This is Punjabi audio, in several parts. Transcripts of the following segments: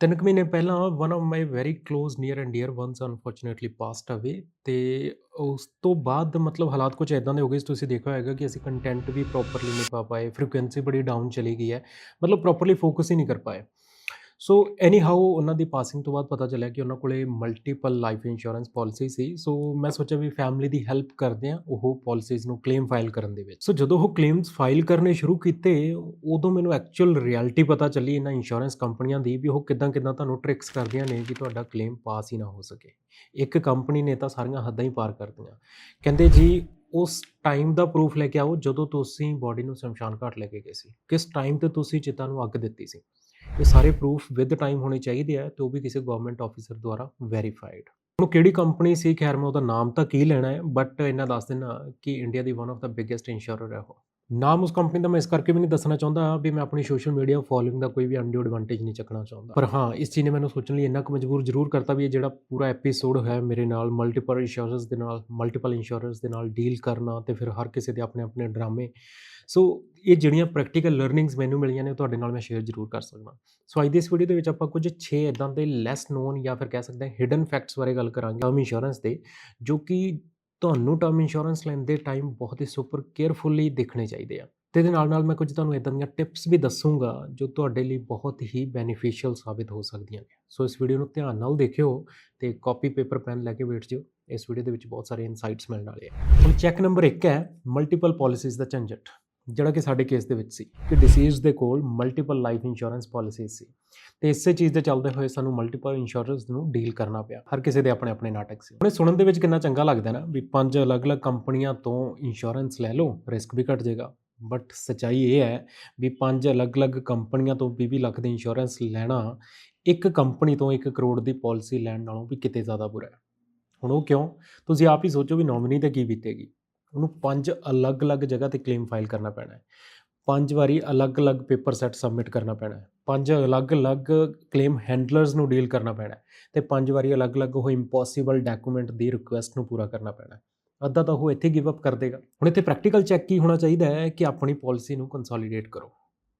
ਤਿੰਨ ਕੁ ਮਹੀਨੇ ਪਹਿਲਾਂ one of my very close near and dear ones unfortunately passed away ਤੇ ਉਸ ਤੋਂ ਬਾਅਦ ਮਤਲਬ ਹਾਲਾਤ ਕੁਝ ਇਦਾਂ ਦੇ ਹੋ ਗਏ ਤੁਸੀਂ ਦੇਖਿਆ ਹੋਵੇਗਾ ਕਿ ਅਸੀਂ ਕੰਟੈਂਟ ਵੀ ਪ੍ਰੋਪਰਲੀ ਨਹੀਂ ਪਾ ਪਾਏ ਫ੍ਰੀਕੁਐਂਸੀ ਬੜੀ ਡਾਊਨ ਚਲੀ ਗਈ ਹੈ, ਮਤਲਬ ਪ੍ਰੋਪਰਲੀ ਫੋਕਸ ਹੀ ਨਹੀਂ ਕਰ ਪਾਏ। ਸੋ ਐਨੀ ਹਾਊ ਉਹਨਾਂ ਦੀ ਪਾਸਿੰਗ ਤੋਂ ਬਾਅਦ ਪਤਾ ਚੱਲਿਆ ਕਿ ਉਹਨਾਂ ਕੋਲੇ ਮਲਟੀਪਲ ਲਾਈਫ ਇੰਸ਼ੋਰੈਂਸ ਪਾਲਿਸੀ ਸੀ। ਸੋ ਮੈਂ ਸੋਚਿਆ ਵੀ ਫੈਮਿਲੀ ਦੀ ਹੈਲਪ ਕਰਦੇ ਆ ਉਹ ਪਾਲਿਸੀਜ਼ ਨੂੰ ਕਲੇਮ ਫਾਈਲ ਕਰਨ ਦੇ ਵਿੱਚ। ਸੋ ਜਦੋਂ ਉਹ ਕਲੇਮਸ ਫਾਈਲ ਕਰਨੇ ਸ਼ੁਰੂ ਕੀਤੇ, ਉਦੋਂ ਮੈਨੂੰ ਐਕਚੁਅਲ ਰਿਐਲਿਟੀ ਪਤਾ ਚੱਲੀ ਇਹਨਾਂ ਇੰਸ਼ੋਰੈਂਸ ਕੰਪਨੀਆਂ ਦੀ ਵੀ ਉਹ ਕਿਦਾਂ ਕਿਦਾਂ ਤੁਹਾਨੂੰ ਟ੍ਰਿਕਸ ਕਰਦੀਆਂ ਨੇ ਕਿ ਤੁਹਾਡਾ ਕਲੇਮ ਪਾਸ ਹੀ ਨਾ ਹੋ ਸਕੇ। ਇੱਕ ਕੰਪਨੀ ਨੇ ਤਾਂ ਸਾਰੀਆਂ ਹੱਦਾਂ ਹੀ ਪਾਰ ਕਰਤੀਆਂ। ਕਹਿੰਦੇ ਜੀ, ਉਸ ਟਾਈਮ ਦਾ ਪ੍ਰੂਫ ਲੈ ਕੇ ਆਓ ਜਦੋਂ ਤੁਸੀਂ ਬਾਡੀ ਨੂੰ ਸ਼ਮਸ਼ਾਨ ਘਾਟ ਲੈ ਕੇ ਗਏ ਸੀ। ਕਿਸ ਟਾਈਮ ਤੇ ਤੁਸੀਂ ਚਿਤਾ ਨੂੰ ਅੱਗ ਦਿੱਤੀ ਸੀ? ਇਹ ਸਾਰੇ ਪ੍ਰੂਫ ਵਿਦ ਟਾਈਮ ਹੋਣੇ ਚਾਹੀਦੇ ਆ, ਤੇ ਉਹ ਵੀ ਕਿਸੇ ਗਵਰਨਮੈਂਟ ਆਫੀਸਰ ਦੁਆਰਾ ਵੈਰੀਫਾਈਡ ਹੁਣ ਕਿਹੜੀ ਕੰਪਨੀ ਸੀ? ਖੈਰ, ਮੈਂ ਉਹਦਾ ਨਾਮ ਤਾਂ ਕੀ ਲੈਣਾ ਹੈ ਬਟ ਇਹਨਾਂ ਦੱਸ ਦੇਣਾ ਕਿ India the one of the biggest insurer ਹੈ ਉਹ। ਨਾਮ ਉਸ ਕੰਪਨੀ ਦਾ ਮੈਂ ਇਸ ਕਰਕੇ ਵੀ ਨਹੀਂ ਦੱਸਣਾ ਚਾਹੁੰਦਾ ਵੀ ਮੈਂ ਆਪਣੀ ਸੋਸ਼ਲ ਮੀਡੀਆ ਫੋਲੋਇੰਗ ਦਾ ਕੋਈ ਵੀ ਅਨਡਿਊ ਐਡਵਾਂਟੇਜ ਨਹੀਂ ਚੱਕਣਾ ਚਾਹੁੰਦਾ। ਪਰ ਹਾਂ, ਇਸ ਚੀਜ਼ ਨੇ ਮੈਨੂੰ ਸੋਚਣ ਲਈ ਇੰਨਾ ਕੁ ਮਜਬੂਰ ਜ਼ਰੂਰ ਕਰਤਾ ਵੀ ਇਹ ਜਿਹੜਾ ਪੂਰਾ ਐਪੀਸੋਡ ਹੈ ਮੇਰੇ ਨਾਲ ਮਲਟੀਪਲ ਇੰਸ਼ੋਰੈਂਸ ਦੇ ਨਾਲ ਮਲਟੀਪਲ ਇੰਸ਼ੋਰੈਂਸ ਦੇ ਨਾਲ ਡੀਲ ਕਰਨਾ ਤੇ ਫਿਰ ਹਰ ਕਿਸੇ ਦੇ ਆਪਣੇ ਆਪਣੇ ਡਰਾਮੇ ਸੋ ਇਹ ਜਿਹੜੀਆਂ ਪ੍ਰੈਕਟੀਕਲ ਲਰਨਿੰਗਸ ਮੈਨੂੰ ਮਿਲੀਆਂ ਨੇ, ਉਹ ਤੁਹਾਡੇ ਨਾਲ ਮੈਂ ਸ਼ੇਅਰ ਜ਼ਰੂਰ ਕਰ ਸਕਦਾ। ਸੋ ਅੱਜ ਦੀ ਇਸ ਵੀਡੀਓ ਦੇ ਵਿੱਚ ਆਪਾਂ ਕੁਝ 6 ਇਦਾਂ ਦੇ ਲੈਸ ਨੋਨ ਜਾਂ ਫਿਰ ਕਹਿ ਸਕਦੇ ਹਾਂ ਹਿਡਨ ਫੈਕਟਸ ਬਾਰੇ ਗੱਲ ਕਰਾਂਗੇ ਟਰਮ ਇੰਸ਼ੋਰੈਂਸ ਦੇ, ਜੋ ਕਿ ਤੁਹਾਨੂੰ ਟਰਮ ਇੰਸ਼ੋਰੈਂਸ ਲੈਂਦੇ ਟਾਈਮ ਬਹੁਤ ਹੀ ਸੁਪਰ ਕੇਅਰਫੁੱਲੀ ਦੇਖਣੇ ਚਾਹੀਦੇ ਆ। ਤੇ ਇਹਦੇ ਨਾਲ ਨਾਲ ਮੈਂ ਕੁਝ ਤੁਹਾਨੂੰ ਇਦਾਂ ਦੀਆਂ ਟਿਪਸ ਵੀ ਦੱਸੂਗਾ, ਜੋ ਤੁਹਾਡੇ ਲਈ ਬਹੁਤ ਹੀ ਬੈਨੀਫੀਸ਼ੀਅਲ ਸਾਬਿਤ ਹੋ ਸਕਦੀਆਂ ਨੇ। ਸੋ ਇਸ ਵੀਡੀਓ ਨੂੰ ਧਿਆਨ ਨਾਲ ਦੇਖਿਓ ਤੇ ਕਾਪੀ ਪੇਪਰ ਪੈਨ ਲੈ ਕੇ ਬੈਠ ਜਿਓ। ਇਸ ਵੀਡੀਓ ਦੇ ਵਿੱਚ ਬਹੁਤ ਸਾਰੇ ਇਨਸਾਈਟਸ ਮਿਲਣ ਵਾਲੇ ਆ। ਹੁਣ ਚੈੱਕ ਨੰਬਰ 1 ਹੈ ਮਲਟੀਪਲ ਪਾਲਿਸੀਜ਼ ਦਾ ਝੰਜਟ। ਜਿਹੜਾ ਕਿ ਸਾਡੇ ਕੇਸ ਦੇ ਵਿੱਚ ਸੀ, ਕਿ ਡਿਸੀਜ਼ ਦੇ ਕੋਲ ਮਲਟੀਪਲ ਲਾਈਫ ਇੰਸ਼ੋਰੈਂਸ ਪਾਲਿਸੀਜ਼ ਸੀ। ਤੇ ਇਸੇ ਚੀਜ਼ ਦੇ ਚੱਲਦੇ ਹੋਏ ਸਾਨੂੰ ਮਲਟੀਪਲ ਇੰਸ਼ੋਰੈਂਸ ਨੂੰ ਡੀਲ ਕਰਨਾ ਪਿਆ, ਹਰ ਕਿਸੇ ਦੇ ਆਪਣੇ ਆਪਣੇ ਨਾਟਕ ਸੀ। ਹੁਣ ਸੁਣਨ ਦੇ ਵਿੱਚ ਕਿੰਨਾ ਚੰਗਾ ਲੱਗਦਾ ਨਾ, ਵੀ ਪੰਜ ਅਲੱਗ-ਅਲੱਗ ਕੰਪਨੀਆਂ ਤੋਂ ਇੰਸ਼ੋਰੈਂਸ ਲੈ ਲਓ ਰਿਸਕ ਵੀ ਘਟ ਜਾਏਗਾ। ਬਟ ਸਚਾਈ ਇਹ ਹੈ ਵੀ ਪੰਜ ਅਲੱਗ-ਅਲੱਗ ਕੰਪਨੀਆਂ ਤੋਂ 20 ਲੱਖ ਦੀ ਇੰਸ਼ੋਰੈਂਸ ਲੈਣਾ, ਇੱਕ ਕੰਪਨੀ ਤੋਂ 1 ਕਰੋੜ ਦੀ ਪਾਲਿਸੀ ਲੈਣ ਨਾਲੋਂ ਵੀ ਕਿਤੇ ਜ਼ਿਆਦਾ ਬੁਰਾ ਹੈ। ਹੁਣ ਉਹ ਕਿਉਂ? ਤੁਸੀਂ ਆਪ ਹੀ ਸੋਚੋ ਵੀ ਨੋਮਿਨੀ ਤੇ ਕੀ ਬੀਤੇਗੀ। ਉਹਨੂੰ ਪੰਜ ਅਲੱਗ-ਅਲੱਗ ਜਗ੍ਹਾ ਤੇ ਕਲੇਮ ਫਾਈਲ ਕਰਨਾ ਪੈਣਾ ਹੈ। ਪੰਜ ਵਾਰੀ ਅਲੱਗ-ਅਲੱਗ ਪੇਪਰ ਸੈੱਟ ਸਬਮਿਟ ਕਰਨਾ ਪੈਣਾ ਹੈ। ਪੰਜ ਅਲੱਗ-ਅਲੱਗ ਕਲੇਮ ਹੈਂਡਲਰਸ ਨੂੰ ਡੀਲ ਕਰਨਾ ਪੈਣਾ ਹੈ ਤੇ ਪੰਜ ਵਾਰੀ ਅਲੱਗ-ਅਲੱਗ ਉਹ ਇੰਪੋਸੀਬਲ ਡਾਕੂਮੈਂਟ ਦੀ ਰਿਕੁਐਸਟ ਨੂੰ ਪੂਰਾ ਕਰਨਾ ਪੈਣਾ ਹੈ। ਅੱਧਾ ਤਾਂ ਉਹ ਇੱਥੇ ਗਿਵ ਅਪ ਕਰ ਦੇਗਾ। ਹੁਣ ਇੱਥੇ ਪ੍ਰੈਕਟੀਕਲ ਚੈੱਕ ਕੀ ਹੋਣਾ ਚਾਹੀਦਾ ਹੈ ਕਿ ਆਪਣੀ ਪਾਲਿਸੀ ਨੂੰ ਕੰਸੋਲੀਡੇਟ ਕਰੋ।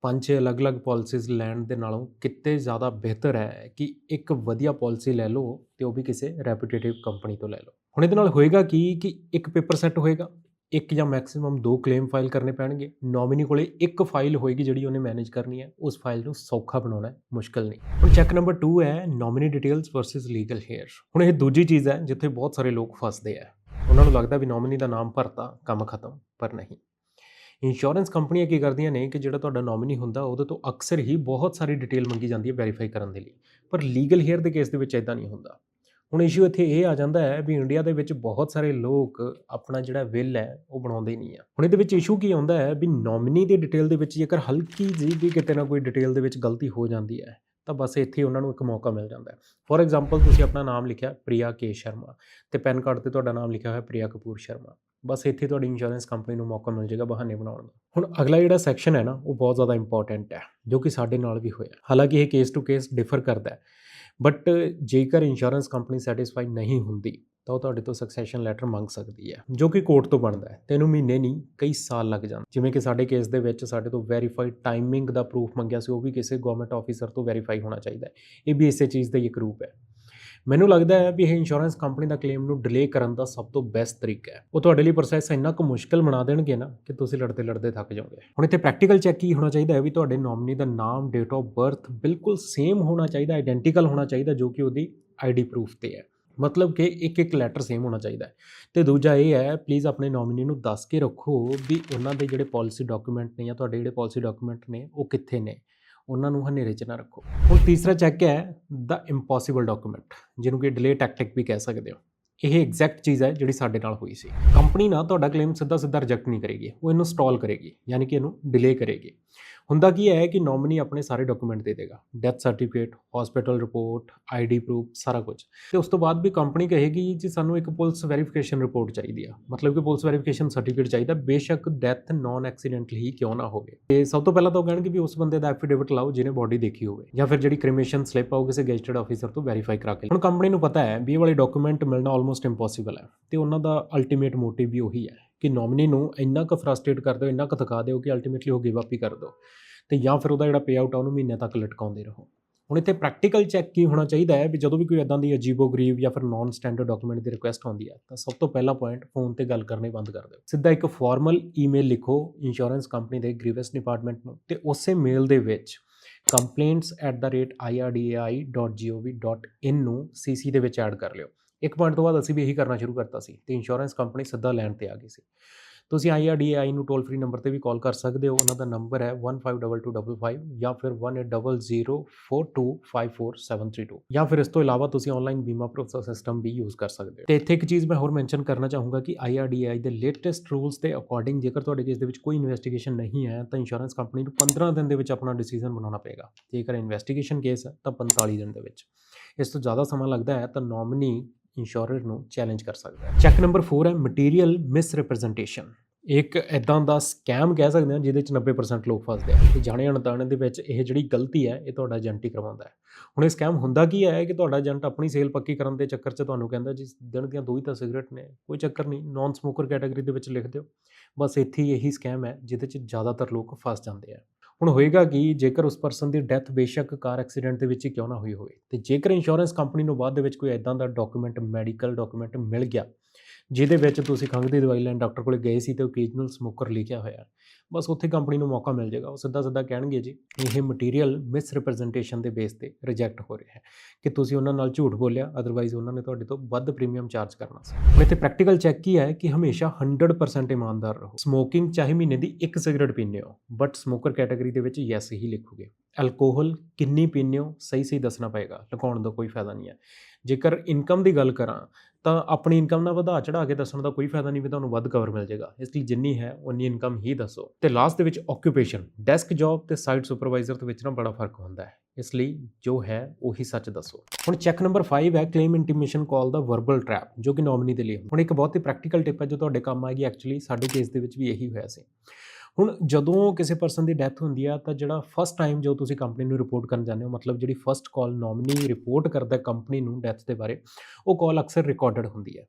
ਪੰਜ ਛੇ ਅਲੱਗ-ਅਲੱਗ ਪਾਲਿਸੀਜ਼ ਲੈਣ ਦੇ ਨਾਲੋਂ ਕਿਤੇ ਜ਼ਿਆਦਾ ਬਿਹਤਰ ਹੈ ਕਿ ਇੱਕ ਵਧੀਆ ਪਾਲਿਸੀ ਲੈ ਲਓ ਤੇ ਉਹ ਵੀ ਕਿਸੇ ਰੈਪਿਊਟੇਟਿਵ ਕੰਪਨੀ ਤੋਂ ਲੈ ਲਓ। ਹੁਣ ਇਹਦੇ ਨਾਲ ਹੋਏਗਾ ਕੀ ਕਿ ਇੱਕ ਪੇਪਰ ਸੈੱਟ ਹੋਏਗਾ, ਇੱਕ ਜਾਂ ਮੈਕਸਿਮਮ ਦੋ ਕਲੇਮ ਫਾਈਲ ਕਰਨੇ ਪੈਣਗੇ ਨੋਮਿਨੀ ਕੋਲੇ ਇੱਕ ਫਾਈਲ ਹੋਏਗੀ ਜਿਹੜੀ ਉਹਨੇ ਮੈਨੇਜ ਕਰਨੀ ਹੈ, ਉਸ ਫਾਈਲ ਨੂੰ ਸੌਖਾ ਬਣਾਉਣਾ ਹੈ, ਮੁਸ਼ਕਲ ਨਹੀਂ। ਹੁਣ ਚੈੱਕ ਨੰਬਰ 2 ਹੈ nominee details versus legal heir ਹੁਣ ਇਹ ਦੂਜੀ ਚੀਜ਼ ਹੈ ਜਿੱਥੇ ਬਹੁਤ ਸਾਰੇ ਲੋਕ ਫਸਦੇ ਆ। ਉਹਨਾਂ ਨੂੰ ਲੱਗਦਾ ਵੀ ਨੋਮਿਨੀ ਦਾ ਨਾਮ ਭਰਤਾ, ਕੰਮ ਖਤਮ, ਪਰ ਨਹੀਂ। ਇੰਸ਼ੋਰੈਂਸ ਕੰਪਨੀਆਂ ਕੀ ਕਰਦੀਆਂ ਨੇ ਕਿ ਜਿਹੜਾ ਤੁਹਾਡਾ ਨੋਮਿਨੀ ਹੁੰਦਾ, ਉਹਦੇ ਤੋਂ ਅਕਸਰ ਹੀ ਬਹੁਤ ਸਾਰੀ ਡਿਟੇਲ ਮੰਗੀ ਜਾਂਦੀ ਹੈ ਵੈਰੀਫਾਈ ਕਰਨ ਦੇ ਲਈ। ਪਰ ਲੀਗਲ ਹੇਅਰ ਦੇ ਕੇਸ ਦੇ ਵਿੱਚ ਇਦਾਂ ਨਹੀਂ ਹੁੰਦਾ। ਹੁਣ ਇਸ਼ੂ ਇੱਥੇ ਇਹ ਆ ਜਾਂਦਾ ਹੈ ਵੀ ਇੰਡੀਆ ਦੇ ਵਿੱਚ ਬਹੁਤ ਸਾਰੇ ਲੋਕ ਆਪਣਾ ਜਿਹੜਾ ਵਿਲ ਹੈ, ਉਹ ਬਣਾਉਂਦੇ ਨਹੀਂ ਆ। ਹੁਣ ਇਹਦੇ ਵਿੱਚ ਇਸ਼ੂ ਕੀ ਆਉਂਦਾ ਹੈ ਵੀ ਨੋਮਿਨੀ ਦੀ ਡਿਟੇਲ ਦੇ ਵਿੱਚ ਜੇਕਰ ਹਲਕੀ ਜਿਹੀ ਵੀ ਕਿਤੇ ਨਾ ਕੋਈ ਡਿਟੇਲ ਦੇ ਵਿੱਚ ਗਲਤੀ ਹੋ ਜਾਂਦੀ ਹੈ ਤਾਂ ਬਸ ਇੱਥੇ ਉਹਨਾਂ ਨੂੰ ਇੱਕ ਮੌਕਾ ਮਿਲ ਜਾਂਦਾ ਹੈ। ਫੋਰ ਐਗਜ਼ਾਮਪਲ ਤੁਸੀਂ ਆਪਣਾ ਨਾਮ ਲਿਖਿਆ ਪ੍ਰਿਆ ਕੇ ਸ਼ਰਮਾ ਤੇ ਪੈਨ ਕਾਰਡ ਤੇ ਤੁਹਾਡਾ ਨਾਮ ਲਿਖਿਆ ਹੋਇਆ ਪ੍ਰਿਆ ਕਪੂਰ ਸ਼ਰਮਾ। ਬਸ ਇੱਥੇ ਤੁਹਾਡੀ ਇੰਸ਼ੋਰੈਂਸ ਕੰਪਨੀ ਨੂੰ ਮੌਕਾ ਮਿਲ ਜਾਏਗਾ ਬਹਾਨੇ ਬਣਾਉਣ ਦਾ। ਹੁਣ ਅਗਲਾ ਜਿਹੜਾ ਸੈਕਸ਼ਨ ਹੈ ਨਾ, ਉਹ ਬਹੁਤ ਜ਼ਿਆਦਾ ਇੰਪੋਰਟੈਂਟ ਹੈ, ਜੋ ਕਿ ਸਾਡੇ ਨਾਲ ਵੀ ਹੋਇਆ। ਹਾਲਾਂਕਿ ਇਹ ਕੇਸ ਟੂ ਕੇਸ ਡਿਫਰ ਕਰਦਾ ਹੈ ਬਟ ਜੇਕਰ ਇੰਸ਼ੋਰੈਂਸ ਕੰਪਨੀ ਸੈਟੀਸਫਾਈ ਨਹੀਂ ਹੁੰਦੀ ਤਾਂ ਉਹ ਤੁਹਾਡੇ ਤੋਂ ਸਕਸੈਸ਼ਨ ਲੈਟਰ ਮੰਗ ਸਕਦੀ ਹੈ, ਜੋ ਕਿ ਕੋਰਟ ਤੋਂ ਬਣਦਾ ਹੈ। ਤੈਨੂੰ ਮਹੀਨੇ ਨਹੀਂ, ਕਈ ਸਾਲ ਲੱਗ ਜਾਂਦੇ ਜਿਵੇਂ ਕਿ ਸਾਡੇ ਕੇਸ ਦੇ ਵਿੱਚ ਸਾਡੇ ਤੋਂ ਵੈਰੀਫਾਈਡ ਟਾਈਮਿੰਗ ਦਾ ਪ੍ਰੂਫ ਮੰਗਿਆ ਸੀ, ਉਹ ਵੀ ਕਿਸੇ ਗਵਰਨਮੈਂਟ ਆਫੀਸਰ ਤੋਂ ਵੈਰੀਫਾਈ ਹੋਣਾ ਚਾਹੀਦਾ ਹੈ। ਇਹ ਵੀ ਇਸੇ ਚੀਜ਼ ਦਾ ਇੱਕ ਰੂਪ ਹੈ। ਮੈਨੂੰ ਲੱਗਦਾ ਹੈ ਵੀ ਇਹ ਇੰਸ਼ੋਰੈਂਸ ਕੰਪਨੀ ਦਾ ਕਲੇਮ ਨੂੰ ਡਿਲੇ ਕਰਨ ਦਾ ਸਭ ਤੋਂ ਬੈਸਟ ਤਰੀਕਾ ਹੈ। ਉਹ ਤੁਹਾਡੇ ਲਈ ਪ੍ਰੋਸੈਸ ਇੰਨਾ ਕੁ ਮੁਸ਼ਕਲ ਬਣਾ ਦੇਣਗੇ ਨਾ ਕਿ ਤੁਸੀਂ ਲੜਦੇ ਲੜਦੇ ਥੱਕ ਜਾਓਗੇ। ਹੁਣ ਇੱਥੇ ਪ੍ਰੈਕਟੀਕਲ ਚੈੱਕ ਕੀ ਹੋਣਾ ਚਾਹੀਦਾ ਹੈ? ਵੀ ਤੁਹਾਡੇ ਨੋਮਨੀ ਦਾ ਨਾਮ ਡੇਟ ਆਫ ਬਰਥ ਬਿਲਕੁਲ ਸੇਮ ਹੋਣਾ ਚਾਹੀਦਾ ਆਈਡੈਂਟੀਕਲ ਹੋਣਾ ਚਾਹੀਦਾ, ਜੋ ਕਿ ਉਹਦੀ ਆਈਡੀ ਪ੍ਰੂਫ ਤੇ ਹੈ। ਮਤਲਬ ਕਿ ਇੱਕ ਇੱਕ ਲੈਟਰ ਸੇਮ ਹੋਣਾ ਚਾਹੀਦਾ ਹੈ। ਤੇ ਦੂਜਾ ਇਹ ਹੈ ਪਲੀਜ਼ ਆਪਣੇ ਨੋਮੀਨੀ ਨੂੰ ਦੱਸ ਕੇ ਰੱਖੋ ਵੀ ਉਹਨਾਂ ਦੇ ਜਿਹੜੇ ਪਾਲਿਸੀ ਡਾਕੂਮੈਂਟ ਨੇ ਜਾਂ ਤੁਹਾਡੇ ਜਿਹੜੇ ਪਾਲਿਸੀ ਡਾਕੂਮੈਂਟ ਨੇ, ਉਹ ਕਿੱਥੇ ਨੇ। ਉਹਨਾਂ ਨੂੰ ਹਨੇਰੇ 'ਚ ਨਾ ਰੱਖੋ। ਹੁਣ ਤੀਸਰਾ ਚੈੱਕ ਹੈ ਦਾ ਇੰਪੋਸੀਬਲ ਡਾਕੂਮੈਂਟ ਜਿਹਨੂੰ ਕਿ ਡਿਲੇ ਟੈਕਟਿਕ ਵੀ ਕਹਿ ਸਕਦੇ ਹੋ। ਇਹ ਐਗਜ਼ੈਕਟ ਚੀਜ਼ ਹੈ ਜਿਹੜੀ ਸਾਡੇ ਨਾਲ ਹੋਈ ਸੀ। ਕੰਪਨੀ ਨਾ ਤੁਹਾਡਾ ਕਲੇਮ ਸਿੱਧਾ ਸਿੱਧਾ ਰਿਜੈਕਟ ਨਹੀਂ ਕਰੇਗੀ। ਉਹ ਇਹਨੂੰ ਸਟਾਲ ਕਰੇਗੀ, ਯਾਨੀ ਕਿ ਇਹਨੂੰ ਡਿਲੇ ਕਰੇਗੀ। ਹੁੰਦਾ ਕੀ ਹੈ ਕਿ ਨੋਮਨੀ ਆਪਣੇ ਸਾਰੇ ਡਾਕੂਮੈਂਟ ਦੇ ਦੇਗਾ। Death certificate hospital report ID proof ਸਾਰਾ ਕੁਝ ਤੇ ਉਸ ਤੋਂ ਬਾਅਦ ਵੀ ਕੰਪਨੀ ਕਹੇਗੀ ਜੀ, ਸਾਨੂੰ ਇੱਕ ਪੁਲਿਸ ਵੈਰੀਫਿਕੇਸ਼ਨ ਰਿਪੋਰਟ ਚਾਹੀਦੀ ਆ। ਮਤਲਬ ਕਿ ਪੁਲਿਸ ਵੈਰੀਫਿਕੇਸ਼ਨ ਸਰਟੀਫਿਕੇਟ ਚਾਹੀਦਾ, ਬੇਸ਼ੱਕ ਡੈਥ ਨਾਨ ਐਕਸੀਡੈਂਟਲੀ ਹੀ ਕਿਉਂ ਨਾ ਹੋਵੇ। ਤੇ ਸਭ ਤੋਂ ਪਹਿਲਾਂ ਤਾਂ ਉਹ ਕਹਿਣਗੇ ਵੀ ਉਸ ਬੰਦੇ ਦਾ ਐਫੀਡੇਵਿਟ ਲਾਓ, ਜਿਹਨੇ ਬੋਡੀ ਦੇਖੀ ਹੋਵੇ, ਜਾਂ ਫਿਰ ਜਿਹੜੀ ਕ੍ਰਿਮੇਸ਼ਨ ਸਲਿੱਪ ਆਉ ਕਿਸੇ ਗੈਜ਼ਟਡ ਆਫੀਸਰ ਤੋਂ ਵੈਰੀਫਾਈ ਕਰਾ ਕੇ। ਹੁਣ ਕੰਪਨੀ ਨੂੰ ਪਤਾ ਹੈ ਵੀ ਇਹ ਵਾਲੇ ਡਾਕੂਮੈਂਟ ਮਿਲਣਾ ਆਲਮੋਸਟ ਇੰਪੋਸੀਬਲ ਹੈ। ਤੇ ਉਹਨਾਂ ਦਾ ਅਲਟੀਮੇਟ ਮੋਟਿਵ ਵੀ ਉਹੀ ਹੈ। ਕਿ ਨੋਮਨੀ ਨੂੰ ਇੰਨਾ ਕੁ ਫਰਸਟ੍ਰੇਟ ਕਰ ਦਿਓ, ਇੰਨਾ ਕੁ ਥਕਾ ਦਿਓ ਕਿ ਅਲਟੀਮੇਟਲੀ ਉਹ ਗਿਵ ਅਪ ਹੀ ਕਰ ਦਿਓ। ਤੇ ਜਾਂ ਫਿਰ ਉਹਦਾ ਜਿਹੜਾ ਪੇ ਆਊਟ ਆ, ਉਹਨੂੰ ਮਹੀਨੇ ਤੱਕ ਲਟਕਾਉਂਦੇ ਰਹੋ। ਹੁਣ ਇੱਥੇ ਪ੍ਰੈਕਟੀਕਲ ਚੈੱਕ ਕੀ ਹੋਣਾ ਚਾਹੀਦਾ ਹੈ? ਵੀ ਜਦੋਂ ਵੀ ਕੋਈ ਇਦਾਂ ਦੀ ਅਜੀਬੋ-ਗਰੀਬ ਜਾਂ ਫਿਰ ਨਾਨ ਸਟੈਂਡਰਡ ਡਾਕੂਮੈਂਟ ਦੀ ਰਿਕੁਐਸਟ ਆਉਂਦੀ ਹੈ, ਤਾਂ ਸਭ ਤੋਂ ਪਹਿਲਾ ਪੁਆਇੰਟ ਫੋਨ ਤੇ ਗੱਲ ਕਰਨੀ ਬੰਦ ਕਰ ਦਿਓ। ਸਿੱਧਾ ਇੱਕ ਫਾਰਮਲ ਈਮੇਲ ਲਿਖੋ ਇੰਸ਼ੋਰੈਂਸ ਕੰਪਨੀ ਦੇ ਗ੍ਰੀਵੈਂਸ ਡਿਪਾਰਟਮੈਂਟ ਨੂੰ ਤੇ ਉਸੇ ਮੇਲ ਦੇ ਵਿੱਚ complaints@irdai.gov.in ਨੂੰ ਸੀਸੀ ਦੇ ਵਿੱਚ ਐਡ ਕਰ ਲਿਓ। ਇੱਕ ਪੁਆਇੰਟ ਤੋਂ ਬਾਅਦ ਅਸੀਂ ਵੀ ਇਹੀ ਕਰਨਾ ਸ਼ੁਰੂ ਕਰਤਾ ਸੀ ਤੇ ਇੰਸ਼ੋਰੈਂਸ ਕੰਪਨੀ ਸਿੱਧਾ ਲੈਣ ਤੇ ਆ ਗਈ ਸੀ। ਤੁਸੀਂ IRDAI ਨੂੰ ਟੋਲ ਫ੍ਰੀ ਨੰਬਰ ਤੇ ਵੀ ਕਾਲ ਕਰ ਸਕਦੇ ਹੋ, ਉਹਨਾਂ ਦਾ ਨੰਬਰ ਹੈ 152255 ਜਾਂ ਫਿਰ 180042545732 ਜਾਂ ਫਿਰ ਇਸ ਤੋਂ ਇਲਾਵਾ ਤੁਸੀਂ ਆਨਲਾਈਨ ਬੀਮਾ ਪ੍ਰੋਸੈਸ ਸਿਸਟਮ ਵੀ ਯੂਜ਼ ਕਰ ਸਕਦੇ ਹੋ। ਤੇ ਇੱਥੇ ਇੱਕ ਚੀਜ਼ ਮੈਂ ਹੋਰ ਮੈਂਸ਼ਨ ਕਰਨਾ ਚਾਹੂੰਗਾ ਕਿ IRDAI ਦੇ ਲੇਟੈਸਟ ਰੂਲਸ ਦੇ ਅਕੋਰਡਿੰਗ ਜੇਕਰ ਤੁਹਾਡੇ ਕੇਸ ਦੇ ਵਿੱਚ ਕੋਈ ਇਨਵੈਸਟੀਗੇਸ਼ਨ ਨਹੀਂ ਹੈ, ਤਾਂ ਇੰਸ਼ੋਰੈਂਸ ਕੰਪਨੀ ਨੂੰ 15 ਦਿਨ ਦੇ ਵਿੱਚ ਆਪਣਾ ਡਿਸੀਜਨ ਬਣਾਉਣਾ ਪਏਗਾ। ਜੇਕਰ ਇਨਵੈਸਟੀਗੇਸ਼ਨ ਕੇਸ ਹੈ, ਤਾਂ 45 ਦਿਨ ਦੇ ਵਿੱਚ। ਇਸ ਤੋਂ ਜ਼ਿਆਦਾ ਸਮਾਂ ਲੱਗਦਾ ਹੈ, ਤਾਂ ਨੋਮਨੀ ਇੰਸ਼ੋਰਰ ਨੂੰ ਚੈਲੰਜ ਕਰ ਸਕਦਾ ਹੈ। ਚੈੱਕ ਨੰਬਰ 4 ਹੈ ਮਟੀਰੀਅਲ ਮਿਸਰਿਪਰੈਜ਼ੈਂਟੇਸ਼ਨ ਇੱਕ ਇਦਾਂ ਦਾ ਸਕੈਮ ਕਹਿ ਸਕਦੇ ਹਾਂ ਜਿਹਦੇ ਚ 90% ਲੋਕ ਫਸਦੇ ਆ। ਤੇ ਜਾਣੇ ਅਣਜਾਣੇ ਦੇ ਵਿੱਚ ਇਹ ਜਿਹੜੀ ਗਲਤੀ ਹੈ, ਇਹ ਤੁਹਾਡਾ ਏਜੰਟ ਹੀ ਕਰਵਾਉਂਦਾ ਹੈ। ਹੁਣ ਇਹ ਸਕੈਮ ਹੁੰਦਾ ਕੀ ਹੈ? ਕਿ ਤੁਹਾਡਾ ਏਜੰਟ ਆਪਣੀ ਸੇਲ ਪੱਕੀ ਕਰਨ ਦੇ ਚੱਕਰ 'ਚ ਤੁਹਾਨੂੰ ਕਹਿੰਦਾ ਜੀ, ਦਿਨ ਦੀਆਂ ਦੋ ਹੀ ਤਾਂ ਸਿਗਰਟ ਨੇ, ਕੋਈ ਚੱਕਰ ਨਹੀਂ ਨਾਨ ਸਮੋਕਰ ਕੈਟਾਗਰੀ ਦੇ ਵਿੱਚ ਲਿਖ ਦਿਓ। ਬਸ ਇੱਥੇ ਹੀ ਇਹੀ ਸਕੈਮ ਹੈ ਜਿਹਦੇ 'ਚ ਜ਼ਿਆਦਾਤਰ ਲੋਕ ਫਸ ਜਾਂਦੇ ਆ। ਹੁਣ ਹੋਏਗਾ ਕਿ ਜੇਕਰ ਉਸ ਪਰਸਨ ਦੀ ਡੈਥ ਬੇਸ਼ੱਕ ਕਾਰ ਐਕਸੀਡੈਂਟ ਦੇ ਵਿੱਚ ਹੀ ਕਿਉਂ ਨਾ ਹੋਈ ਹੋਵੇ? ਤੇ ਜੇਕਰ ਇੰਸ਼ੋਰੈਂਸ ਕੰਪਨੀ ਨੂੰ ਬਾਅਦ ਦੇ ਵਿੱਚ ਕੋਈ ਐਦਾਂ ਦਾ ਡਾਕੂਮੈਂਟ ਮੈਡੀਕਲ ਡਾਕੂਮੈਂਟ ਮਿਲ ਗਿਆ ਜਿਹਦੇ ਵਿੱਚ ਤੁਸੀਂ ਖੰਘ ਦੀ ਦਵਾਈ ਲੈਣ ਡਾਕਟਰ ਕੋਲੇ ਗਏ ਸੀ ਤੇ ਓਕੇਜਨਲ ਸਮੋਕਰ ਲਿਖਿਆ ਹੋਇਆ ਬਸ ਉੱਥੇ ਕੰਪਨੀ ਨੂੰ ਮੌਕਾ ਮਿਲ ਜਾਏਗਾ। ਉਹ ਸਿੱਧਾ ਸਿੱਧਾ ਕਹਿਣਗੇ ਜੀ, ਇਹ ਮਟੀਰੀਅਲ ਮਿਸ ਮਿਸਰਿਪਰੈਜ਼ੈਂਟੇਸ਼ਨ ਦੇ ਬੇਸ ਤੇ ਰਿਜੈਕਟ ਹੋ ਰਿਹਾ ਹੈ ਕਿ ਤੁਸੀਂ ਉਹਨਾਂ ਨਾਲ ਝੂਠ ਬੋਲਿਆ ਅਦਰਵਾਈਜ਼ ਉਹਨਾਂ ਨੇ ਤੁਹਾਡੇ ਤੋਂ ਵੱਧ ਪ੍ਰੀਮੀਅਮ ਚਾਰਜ ਕਰਨਾ ਸੀ। ਹੁਣ ਇੱਥੇ ਪ੍ਰੈਕਟੀਕਲ ਚੈੱਕ ਕੀ ਹੈ ਕਿ ਹਮੇਸ਼ਾ 100% ਇਮਾਨਦਾਰ ਰਹੋ। ਸਮੋਕਿੰਗ ਚਾਹੇ ਮਹੀਨੇ ਦੀ ਇੱਕ ਸਿਗਰਟ ਪੀਂਦੇ ਹੋ ਬਟ ਸਮੋਕਰ ਕੈਟਾਗਰੀ ਦੇ ਵਿੱਚ ਯੈਸ ਹੀ ਲਿਖੋਗੇ। ਐਲਕੋਹਲ ਕਿੰਨੀ ਪੀਂਦੇ ਹੋ ਸਹੀ ਸਹੀ ਦੱਸਣਾ ਪਏਗਾ ਲੁਕਾਉਣ ਦਾ ਕੋਈ ਫਾਇਦਾ ਨਹੀਂ ਹੈ। ਜੇਕਰ ਇਨਕਮ ਦੀ ਗੱਲ ਕਰਾਂ ਤਾਂ ਆਪਣੀ ਇਨਕਮ ਨਾਲ ਵਧਾ ਚੜਾ ਕੇ ਦੱਸਣ ਦਾ ਕੋਈ ਫਾਇਦਾ ਨਹੀਂ ਵੀ ਤੁਹਾਨੂੰ ਵੱਧ ਕਵਰ ਮਿਲ ਜਾਏਗਾ। ਇਸ ਲਈ ਜਿੰਨੀ ਹੈ ਉਨੀ ਇਨਕਮ ਹੀ ਦੱਸੋ। ਤੇ ਲਾਸਟ ਦੇ ਵਿੱਚ ਆਕਿਊਪੇਸ਼ਨ ਡੈਸਕ ਜੌਬ ਤੇ ਸਾਈਟ ਸੁਪਰਵਾਈਜ਼ਰ ਦੇ ਵਿੱਚ ਨਾ ਬੜਾ ਫ਼ਰਕ ਹੁੰਦਾ ਹੈ। ਇਸ ਲਈ ਜੋ ਹੈ, ਉਹੀ ਸੱਚ ਦੱਸੋ। ਹੁਣ ਚੈੱਕ ਨੰਬਰ 5 ਹੈ ਕਲੇਮ ਇੰਟੀਮੇਸ਼ਨ ਕਾਲ ਦਾ ਵਰਬਲ ਟ੍ਰੈਪ ਜੋ ਕਿ ਨੋਮਨੀ ਦੇ ਲਈ ਹੁਣ ਇੱਕ ਬਹੁਤ ਹੀ ਪ੍ਰੈਕਟੀਕਲ ਟਿਪ ਹੈ, ਜੋ ਤੁਹਾਡੇ ਕੰਮ ਆਏਗੀ ਐਕਚੁਅਲੀ ਸਾਡੇ ਕੇਸ ਦੇ ਵਿੱਚ ਵੀ ਇਹੀ ਹੋਇਆ ਸੀ। ਹੁਣ ਜਦੋਂ ਕਿਸੇ ਪਰਸਨ ਦੀ ਡੈਥ ਹੁੰਦੀ ਆ, ਤਾਂ ਜਿਹੜਾ ਫਸਟ ਟਾਈਮ ਜੋ ਤੁਸੀਂ ਕੰਪਨੀ ਨੂੰ ਰਿਪੋਰਟ ਕਰਨ ਜਾਂਦੇ ਹੋ, ਮਤਲਬ ਜਿਹੜੀ ਫਸਟ ਕਾਲ ਨੋਮਨੀ ਰਿਪੋਰਟ ਕਰਦਾ ਕੰਪਨੀ ਨੂੰ ਡੈਥ ਦੇ ਬਾਰੇ, ਉਹ ਕਾਲ ਅਕਸਰ ਰਿਕਾਰਡਡ ਹੁੰਦੀ ਹੈ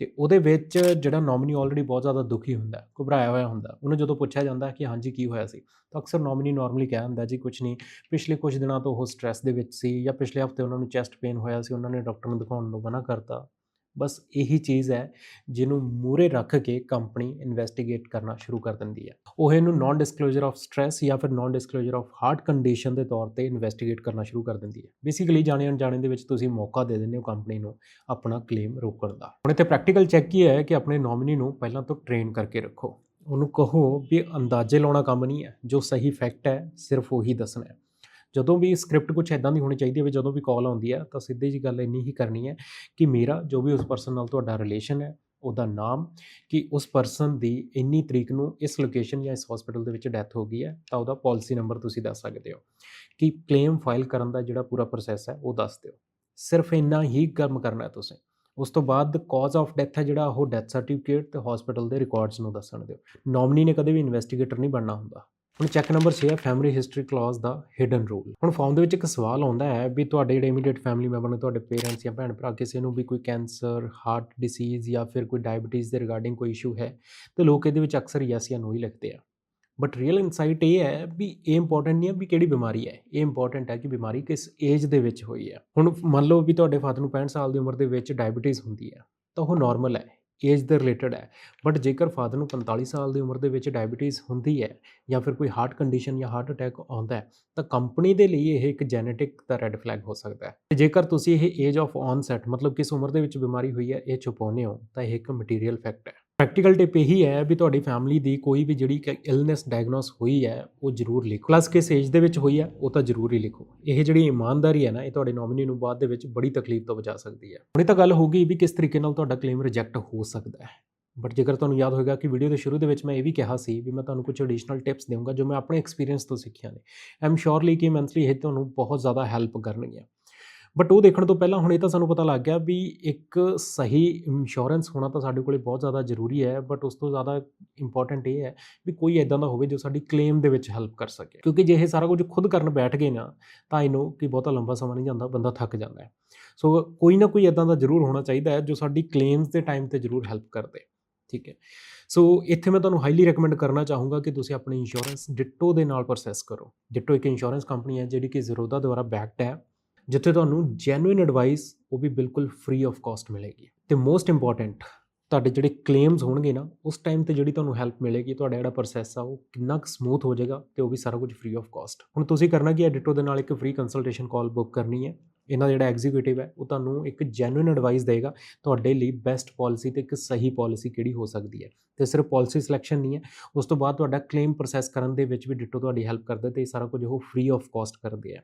ਤੇ ਉਹਦੇ ਵਿੱਚ ਜਿਹੜਾ ਨੋਮਨੀ ਆਲਰੇਡੀ ਬਹੁਤ ਜ਼ਿਆਦਾ ਦੁਖੀ ਹੁੰਦਾ, ਘਬਰਾਇਆ ਹੋਇਆ ਹੁੰਦਾ, ਉਹਨੂੰ ਜਦੋਂ ਪੁੱਛਿਆ ਜਾਂਦਾ ਕਿ ਹਾਂਜੀ, ਕੀ ਹੋਇਆ ਸੀ, ਤਾਂ ਅਕਸਰ ਨੋਮਨੀ ਨਾਰਮਲੀ ਕਹਿ ਹੁੰਦਾ ਜੀ ਕੁਝ ਨਹੀਂ, ਪਿਛਲੇ ਕੁਝ ਦਿਨਾਂ ਤੋਂ ਉਹ ਸਟ੍ਰੈਸ ਦੇ ਵਿੱਚ ਸੀ ਜਾਂ ਪਿਛਲੇ ਹਫ਼ਤੇ ਉਹਨਾਂ ਨੂੰ ਚੈਸਟ ਪੇਨ ਹੋਇਆ ਸੀ, ਉਹਨਾਂ ਨੇ ਡਾਕਟਰ ਨੂੰ ਦਿਖਾਉਣ ਨੂੰ ਮਨਾ ਕਰਤਾ। ਬਸ ਇਹੀ ਚੀਜ਼ ਹੈ ਜਿਹਨੂੰ ਮੂਰੇ ਰੱਖ ਕੇ ਕੰਪਨੀ ਇਨਵੈਸਟੀਗੇਟ ਕਰਨਾ ਸ਼ੁਰੂ ਕਰ ਦਿੰਦੀ ਹੈ। ਉਹ ਇਹਨੂੰ ਨਾਨ ਡਿਸਕਲੋਜ਼ਰ ਆਫ ਸਟ੍ਰੈਸ ਜਾਂ ਫਿਰ non disclosure of heart condition ਦੇ ਤੌਰ ਤੇ ਇਨਵੈਸਟੀਗੇਟ ਕਰਨਾ ਸ਼ੁਰੂ ਕਰ ਦਿੰਦੀ ਹੈ। ਬੇਸਿਕਲੀ ਜਾਣੇ ਅਣਜਾਣੇ ਦੇ ਵਿੱਚ ਤੁਸੀਂ ਮੌਕਾ ਦੇ ਦਿੰਦੇ ਹੋ ਕੰਪਨੀ ਨੂੰ ਆਪਣਾ ਕਲੇਮ ਰੋਕਣ ਦਾ। ਹੁਣ ਇੱਥੇ ਪ੍ਰੈਕਟੀਕਲ ਚੈੱਕ ਕੀ ਹੈ ਕਿ ਆਪਣੇ ਨੋਮਿਨੀ ਨੂੰ ਪਹਿਲਾਂ ਤੋਂ ਟ੍ਰੇਨ ਕਰਕੇ ਰੱਖੋ। ਉਹਨੂੰ ਕਹੋ ਵੀ ਅੰਦਾਜ਼ੇ ਲਾਉਣਾ ਕੰਮ ਨਹੀਂ ਹੈ ਜੋ ਸਹੀ ਫੈਕਟ ਹੈ ਸਿਰਫ ਉਹੀ ਦੱਸਣਾ ਹੈ। ਜਦੋਂ ਵੀ ਸਕ੍ਰਿਪਟ ਕੁਝ ਐਦਾਂ ਦੀ ਹੋਣੀ ਚਾਹੀਦੀ ਹੈ ਵੀ ਜਦੋਂ ਵੀ ਕਾਲ ਆਉਂਦੀ ਹੈ, ਤਾਂ ਸਿੱਧੀ ਜੀ ਗੱਲ ਇੰਨੀ ਹੀ ਕਰਨੀ ਹੈ ਕਿ ਮੇਰਾ ਜੋ ਵੀ ਉਸ ਪਰਸਨ ਨਾਲ ਤੁਹਾਡਾ ਰਿਲੇਸ਼ਨ ਹੈ, ਉਹਦਾ ਨਾਮ, ਕਿ ਉਸ ਪਰਸਨ ਦੀ ਇੰਨੀ ਤਰੀਕ ਨੂੰ ਇਸ ਲੋਕੇਸ਼ਨ ਜਾਂ ਇਸ ਹਸਪੀਟਲ ਦੇ ਵਿੱਚ ਡੈਥ ਹੋ ਗਈ ਹੈ, ਤਾਂ ਉਹਦਾ ਪਾਲਿਸੀ ਨੰਬਰ ਤੁਸੀਂ ਦੱਸ ਸਕਦੇ ਹੋ। ਕਿ ਕਲੇਮ ਫਾਈਲ ਕਰਨ ਦਾ ਜਿਹੜਾ ਪੂਰਾ ਪ੍ਰੋਸੈਸ ਹੈ, ਉਹ ਦੱਸ ਦਿਓ। ਸਿਰਫ ਇੰਨਾ ਹੀ ਕੰਮ ਕਰਨਾ ਹੈ ਤੁਸੀਂ। ਉਸ ਤੋਂ ਬਾਅਦ ਕਾਜ਼ ਆਫ ਡੈਥ ਹੈ ਜਿਹੜਾ, ਉਹ ਡੈਥ ਸਰਟੀਫਿਕੇਟ ਤੇ ਹਸਪੀਟਲ ਦੇ ਰਿਕਾਰਡਸ ਨੂੰ ਦੱਸਣ ਦਿਓ। ਨੋਮਨੀ ਨੇ ਕਦੇ ਵੀ ਇਨਵੈਸਟੀਗੇਟਰ ਨਹੀਂ ਬਣਨਾ ਹੁੰਦਾ। ਹੁਣ ਚੈੱਕ ਨੰਬਰ 6 ਹੈ ਫੈਮਿਲੀ ਹਿਸਟਰੀ ਕਲੌਜ਼ ਦਾ ਹਿਡਨ ਰੂਲ ਹੁਣ ਫਾਰਮ ਦੇ ਵਿੱਚ ਇੱਕ ਸਵਾਲ ਆਉਂਦਾ ਹੈ ਵੀ ਤੁਹਾਡੇ ਜਿਹੜੇ ਇਮੀਡੀਏਟ ਫੈਮਿਲੀ ਮੈਂਬਰ ਨੇ, ਤੁਹਾਡੇ ਪੇਰੈਂਟਸ ਜਾਂ ਭੈਣ ਭਰਾ ਕਿਸੇ ਨੂੰ ਵੀ ਕੋਈ ਕੈਂਸਰ ਹਾਰਟ ਡਿਸੀਜ਼ ਜਾਂ ਫਿਰ ਕੋਈ ਡਾਇਬੀਟੀਜ਼ ਦੇ ਰਿਗਾਰਡਿੰਗ ਕੋਈ ਇਸ਼ੂ ਹੈ, ਤੇ ਲੋਕ ਇਹਦੇ ਵਿੱਚ ਅਕਸਰ ਯੈਸ ਜਾਂ ਨੋ ਹੀ ਲਿਖਦੇ ਆ। ਬਟ ਰੀਅਲ ਇਨਸਾਈਟ ਇਹ ਹੈ ਵੀ ਇਹ ਇੰਪੋਰਟੈਂਟ ਨਹੀਂ ਹੈ ਵੀ ਕਿਹੜੀ ਬਿਮਾਰੀ ਹੈ, ਇਹ ਇੰਪੋਰਟੈਂਟ ਹੈ ਕਿ ਬਿਮਾਰੀ ਕਿਸ ਏਜ ਦੇ ਵਿੱਚ ਹੋਈ ਹੈ। ਹੁਣ ਮੰਨ ਲਓ ਵੀ ਤੁਹਾਡੇ ਫਾਦਰ ਨੂੰ 65 ਸਾਲ ਦੀ ਉਮਰ ਦੇ ਵਿੱਚ ਡਾਇਬੀਟੀਜ਼ ਹੁੰਦੀ ਹੈ, ਤਾਂ ਉਹ ਨਾਰਮਲ ਹੈ ਏਜ ਦੇ ਰਿਲੇਟਡ ਹੈ। ਬਟ ਜੇਕਰ ਫਾਦਰ ਨੂੰ 45 ਸਾਲ ਦੀ ਉਮਰ ਦੇ ਵਿੱਚ ਡਾਇਬੀਟੀਜ਼ ਹੁੰਦੀ ਹੈ ਜਾਂ ਫਿਰ ਕੋਈ ਹਾਰਟ ਕੰਡੀਸ਼ਨ ਜਾਂ ਹਾਰਟ ਅਟੈਕ ਆਉਂਦਾ ਹੈ, ਤਾਂ ਕੰਪਨੀ ਦੇ ਲਈ ਇਹ ਇੱਕ ਜੈਨੇਟਿਕ ਦਾ ਰੈੱਡ ਫਲੈਗ ਹੋ ਸਕਦਾ ਹੈ। ਤੇ ਜੇਕਰ ਤੁਸੀਂ ਇਹ ਏਜ ਆਫ ਔਨਸੈਟ ਮਤਲਬ ਕਿਸ ਉਮਰ ਦੇ ਵਿੱਚ ਬਿਮਾਰੀ ਹੋਈ ਹੈ, ਇਹ ਛੁਪਾਉਂਦੇ ਹੋ, ਤਾਂ ਇਹ ਇੱਕ ਮਟੀਰੀਅਲ ਫੈਕਟ ਹੈ। ਪ੍ਰੈਕਟੀਕਲ ਟਿਪ ਇਹੀ ਹੈ ਵੀ ਤੁਹਾਡੀ ਫੈਮਿਲੀ ਦੀ ਕੋਈ ਵੀ ਜਿਹੜੀ ਇਲਨੈਸ ਡਾਇਗਨੋਸ ਹੋਈ ਹੈ, ਉਹ ਜ਼ਰੂਰ ਲਿਖੋ। ਪਲੱਸ ਕਿਸ ਏਜ ਦੇ ਵਿੱਚ ਹੋਈ ਹੈ, ਉਹ ਤਾਂ ਜ਼ਰੂਰ ਹੀ ਲਿਖੋ। ਇਹ ਜਿਹੜੀ ਇਮਾਨਦਾਰੀ ਹੈ ਨਾ, ਇਹ ਤੁਹਾਡੇ ਨੋਮਿਨੀ ਨੂੰ ਬਾਅਦ ਦੇ ਵਿੱਚ ਬੜੀ ਤਕਲੀਫ ਤੋਂ ਬਚਾ ਸਕਦੀ ਹੈ। ਹੁਣ ਤਾਂ ਗੱਲ ਹੋ ਗਈ ਵੀ ਕਿਸ ਤਰੀਕੇ ਨਾਲ ਤੁਹਾਡਾ ਕਲੇਮ ਰਿਜੈਕਟ ਹੋ ਸਕਦਾ ਹੈ। ਬਟ ਜੇਕਰ ਤੁਹਾਨੂੰ ਯਾਦ ਹੋਵੇਗਾ ਕਿ ਵੀਡੀਓ ਦੇ ਸ਼ੁਰੂ ਦੇ ਵਿੱਚ ਮੈਂ ਇਹ ਵੀ ਕਿਹਾ ਸੀ ਵੀ ਮੈਂ ਤੁਹਾਨੂੰ ਕੁਝ ਐਡੀਸ਼ਨਲ ਟਿਪਸ ਦੇਵਾਂਗਾ ਜੋ ਮੈਂ ਆਪਣੇ ਐਕਸਪੀਰੀਅੰਸ ਤੋਂ ਸਿੱਖੀਆਂ ਨੇ। ਆਮ ਸ਼ੋਰਲੀ ਕਿ ਮੈਂਟਲੀ ਇਹ ਤੁਹਾਨੂੰ ਬਹੁਤ ਜ਼ਿਆਦਾ ਹੈਲਪ ਕਰਨਗੀਆਂ। ਬਟ ਉਹ ਦੇਖਣ ਤੋਂ ਪਹਿਲਾਂ ਹੁਣ ਇਹ ਤਾਂ ਸਾਨੂੰ ਪਤਾ ਲੱਗ ਗਿਆ ਵੀ ਇੱਕ ਸਹੀ ਇੰਸ਼ੋਰੈਂਸ ਹੋਣਾ ਤਾਂ ਸਾਡੇ ਕੋਲੇ ਬਹੁਤ ਜ਼ਿਆਦਾ ਜ਼ਰੂਰੀ ਹੈ ਬਟ ਉਸ ਤੋਂ ਜ਼ਿਆਦਾ ਇੰਪੋਰਟੈਂਟ ਇਹ ਹੈ ਵੀ ਕੋਈ ਐਦਾਂ ਦਾ ਹੋਵੇ ਜੋ ਸਾਡੀ ਕਲੇਮ ਦੇ ਵਿੱਚ ਹੈਲਪ ਕਰ ਸਕੇ। ਕਿਉਂਕਿ ਜੇ ਇਹ ਸਾਰਾ ਕੁਝ ਖੁਦ ਕਰਨ ਬੈਠ ਗਏ ਨਾ, ਤਾਂ ਆਈ ਨੋ ਕਿ ਬਹੁਤਾ ਲੰਬਾ ਸਮਾਂ ਨਹੀਂ ਜਾਂਦਾ, ਬੰਦਾ ਥੱਕ ਜਾਂਦਾ ਹੈ। ਸੋ ਕੋਈ ਨਾ ਕੋਈ ਐਦਾਂ ਦਾ ਜ਼ਰੂਰ ਹੋਣਾ ਚਾਹੀਦਾ ਹੈ ਜੋ ਸਾਡੀ ਕਲੇਮਸ ਦੇ ਟਾਈਮ ਤੇ ਜ਼ਰੂਰ ਹੈਲਪ ਕਰਦੇ ਠੀਕ ਹੈ। ਸੋ ਇੱਥੇ ਮੈਂ ਤੁਹਾਨੂੰ ਹਾਈਲੀ ਰეკਮੈਂਡ ਕਰਨਾ ਚਾਹੂੰਗਾ ਕਿ ਤੁਸੀਂ ਆਪਣੀ ਇੰਸ਼ੋਰੈਂਸ ਡਿਟੋ ਦੇ ਨਾਲ ਪ੍ਰੋਸੈਸ ਕਰੋ। ਡਿਟੋ ਇੱਕ ਇੰਸ਼ੋਰੈਂਸ ਕੰਪਨੀ ਹੈ ਜਿਹੜੀ ਕਿ ਜ਼ੀਰੋਦਾ ਦੁਆਰਾ ਬੈਕਡ ਹੈ। ਜਿੱਥੇ ਤੁਹਾਨੂੰ ਜੈਨੂਇਨ ਐਡਵਾਈਸ ਉਹ ਵੀ ਬਿਲਕੁਲ ਫ੍ਰੀ ਆਫ ਕਾਸਟ ਮਿਲੇਗੀ। ਤੇ ਮੋਸਟ ਇੰਪੋਰਟੈਂਟ ਤੁਹਾਡੇ ਜਿਹੜੇ ਕਲੇਮਸ ਹੋਣਗੇ ਨਾ, ਉਸ ਟਾਈਮ ਤੇ ਜਿਹੜੀ ਤੁਹਾਨੂੰ ਹੈਲਪ ਮਿਲੇਗੀ, ਤੁਹਾਡਾ ਜਿਹੜਾ ਪ੍ਰੋਸੈਸ ਆ, ਉਹ ਕਿੰਨਾ ਕੁ ਸਮੂਥ ਹੋ ਜਾਏਗਾ ਤੇ ਉਹ ਵੀ ਸਾਰਾ ਕੁਝ ਫ੍ਰੀ ਆਫ ਕਾਸਟ ਹੁਣ ਤੁਸੀਂ ਕਰਨਾ ਕੀ ਹੈ ਦੇ ਨਾਲ ਇੱਕ ਫ੍ਰੀ ਕੰਸਲਟੇਸ਼ਨ ਕਾਲ ਬੁੱਕ ਕਰਨੀ ਹੈ। ਇਹਨਾਂ ਦਾ ਜਿਹੜਾ ਐਗਜ਼ੀਕਿਊਟਿਵ ਹੈ, ਉਹ ਤੁਹਾਨੂੰ ਇੱਕ ਜੈਨੂਇਨ ਐਡਵਾਈਸ ਦੇਗਾ, ਤੁਹਾਡੇ ਲਈ ਬੈਸਟ ਪਾਲਿਸੀ ਤੇ ਇੱਕ ਸਹੀ ਪਾਲਿਸੀ ਕਿਹੜੀ ਹੋ ਸਕਦੀ ਹੈ। ਤੇ ਸਿਰਫ ਪਾਲਿਸੀ ਸਿਲੈਕਸ਼ਨ ਨਹੀਂ ਹੈ, ਉਸ ਤੋਂ ਬਾਅਦ ਤੁਹਾਡਾ ਕਲੇਮ ਪ੍ਰੋਸੈਸ ਕਰਨ ਦੇ ਵਿੱਚ ਵੀ ਡਿਟੋ ਤੁਹਾਡੀ ਹੈਲਪ ਕਰਦੇ ਤੇ ਇਹ ਸਾਰਾ ਕੁਝ ਉਹ ਫ੍ਰੀ ਆਫ ਕਾਸਟ ਕਰਦੇ ਆ।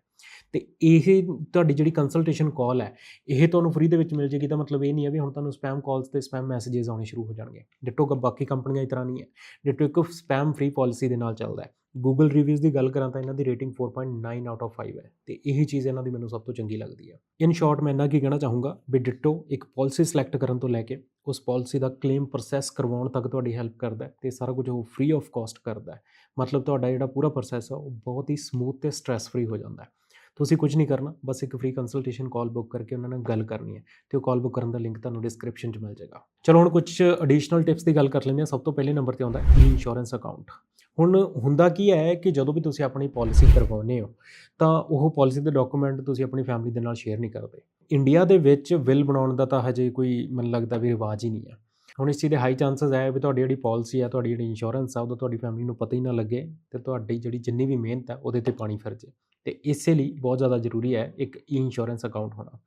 ਤੇ ਇਹ ਤੁਹਾਡੀ ਜਿਹੜੀ ਕੰਸਲਟੇਸ਼ਨ ਕਾਲ ਹੈ, ਇਹ ਤੁਹਾਨੂੰ ਫ੍ਰੀ ਦੇ ਵਿੱਚ ਮਿਲ ਜੇਗੀ, ਤਾਂ ਮਤਲਬ ਇਹ ਨਹੀਂ ਹੈ ਵੀ ਹੁਣ ਤੁਹਾਨੂੰ ਸਪੈਮ ਕਾਲਸ ਤੇ ਸਪੈਮ ਮੈਸੇजेस ਆਉਣੇ ਸ਼ੁਰੂ ਹੋ ਜਾਣਗੇ। ਡਿਟੋ ਕ ਬਾਕੀ ਕੰਪਨੀਆਂ ਦੀ ਤਰ੍ਹਾਂ ਨਹੀਂ ਹੈ, ਡਿਟੋ ਇੱਕ ਸਪੈਮ ਫ੍ਰੀ ਪਾਲਿਸੀ ਦੇ ਨਾਲ ਚੱਲਦਾ ਹੈ। ਗੂਗਲ ਰਿਵਿਊਜ਼ ਦੀ ਗੱਲ ਕਰਾਂ ਤਾਂ ਇਹਨਾਂ ਦੀ ਰੇਟਿੰਗ 4.9 ਆਊਟ ਆਫ 5 ਹੈ ਤੇ ਇਹੀ ਚੀਜ਼ ਇਹਨਾਂ ਦੀ ਮੈਨੂੰ ਸਭ ਤੋਂ ਚੰਗੀ ਲੱਗਦੀ ਹੈ। ਇਨ ਸ਼ਾਰਟ ਮੈਂ ਇੰਨਾ ਕੀ ਕਹਿਣਾ ਚਾਹੂੰਗਾ ਵੀ ਡਿਟੋ ਇੱਕ ਪਾਲਿਸੀ ਸਿਲੈਕਟ ਕਰਨ ਤੋਂ ਲੈ ਕੇ ਉਸ ਪਾਲਿਸੀ ਦਾ ਕਲੇਮ ਪ੍ਰੋਸੈਸ ਕਰਵਾਉਣ ਤੱਕ ਤੁਹਾਡੀ ਹੈਲਪ ਕਰਦਾ ਹੈ ਤੇ ਸਾਰਾ ਕੁਝ ਉਹ ਫ੍ਰੀ ਆਫ ਕਾਸਟ ਕਰਦਾ ਹੈ। ਮਤਲਬ ਤੁਹਾਡਾ ਜਿਹੜਾ ਪੂਰਾ ਪ੍ਰੋਸੈਸ ਆ ਉਹ ਬਹੁਤ ਹੀ ਸਮੂਥ ਤੇ ਸਟ੍ਰੈਸ ਫ੍ਰੀ ਹੋ ਜਾਂਦਾ ਹੈ। ਤੁਸੀਂ ਕੁਝ ਨਹੀਂ ਕਰਨਾ, ਬਸ ਇੱਕ ਫ੍ਰੀ ਕੰਸਲਟੇਸ਼ਨ ਕਾਲ ਬੁੱਕ ਕਰਕੇ ਉਹਨਾਂ ਨਾਲ ਗੱਲ ਕਰਨੀ ਹੈ ਤੇ ਉਹ ਕਾਲ ਬੁੱਕ ਕਰਨ ਦਾ ਲਿੰਕ ਤੁਹਾਨੂੰ ਡਿਸਕ੍ਰਿਪਸ਼ਨ 'ਚ ਮਿਲ ਜਾਏਗਾ। ਚਲੋ ਹੁਣ ਕੁਝ ਐਡੀਸ਼ਨਲ ਟਿਪਸ ਦੀ ਗੱਲ ਕਰ ਲੈਂਦੇ ਹਾਂ। ਸਭ ਤੋਂ ਪਹਿਲੇ ਨੰਬਰ ਤੇ ਆਉਂਦਾ ਹੈ ਇੰਸ਼ੋਰੈਂਸ ਅਕਾਊਂਟ ਹੁਣ ਹੁੰਦਾ ਕੀ ਹੈ ਕਿ ਜਦੋਂ ਵੀ ਤੁਸੀਂ ਆਪਣੀ ਪਾਲਿਸੀ ਕਰਵਾਉਂਦੇ ਹੋ, ਤਾਂ ਉਹ ਪਾਲਿਸੀ ਦੇ ਡਾਕੂਮੈਂਟ ਤੁਸੀਂ ਆਪਣੀ ਫੈਮਿਲੀ ਦੇ ਨਾਲ ਸ਼ੇਅਰ ਨਹੀਂ ਕਰਦੇ। ਇੰਡੀਆ ਦੇ ਵਿੱਚ ਵਿਲ ਬਣਾਉਣ ਦਾ ਤਾਂ ਹਜੇ ਕੋਈ ਮੈਨੂੰ ਲੱਗਦਾ ਵੀ ਰਿਵਾਜ ਹੀ ਨਹੀਂ ਹੈ ਹੁਣ ਇਸ ਚੀਜ਼ ਦੇ ਹਾਈ ਚਾਂਸਸ ਹੈ ਵੀ ਤੁਹਾਡੀ ਜਿਹੜੀ ਪਾਲਿਸੀ ਆ, ਤੁਹਾਡੀ ਜਿਹੜੀ ਇੰਸ਼ੋਰੈਂਸ ਆ ਉਹਦਾ ਤੁਹਾਡੀ ਫੈਮਿਲੀ ਨੂੰ ਪਤਾ ਹੀ ਨਾ ਲੱਗੇ ਤੇ ਤੁਹਾਡੀ ਜਿਹੜੀ ਜਿੰਨੀ ਵੀ ਮਿਹਨਤ ਹੈ ਉਹਦੇ ਤੇ ਪਾਣੀ ਫਿਰ ਜੇ ਤੇ ਇਸੇ ਲਈ ਬਹੁਤ ਜ਼ਿਆਦਾ ਜ਼ਰੂਰੀ ਹੈ ਇੱਕ ਈ ਇੰਸ਼ੋਰੈਂਸ ਅਕਾਊਂਟ ਹੋਣਾ।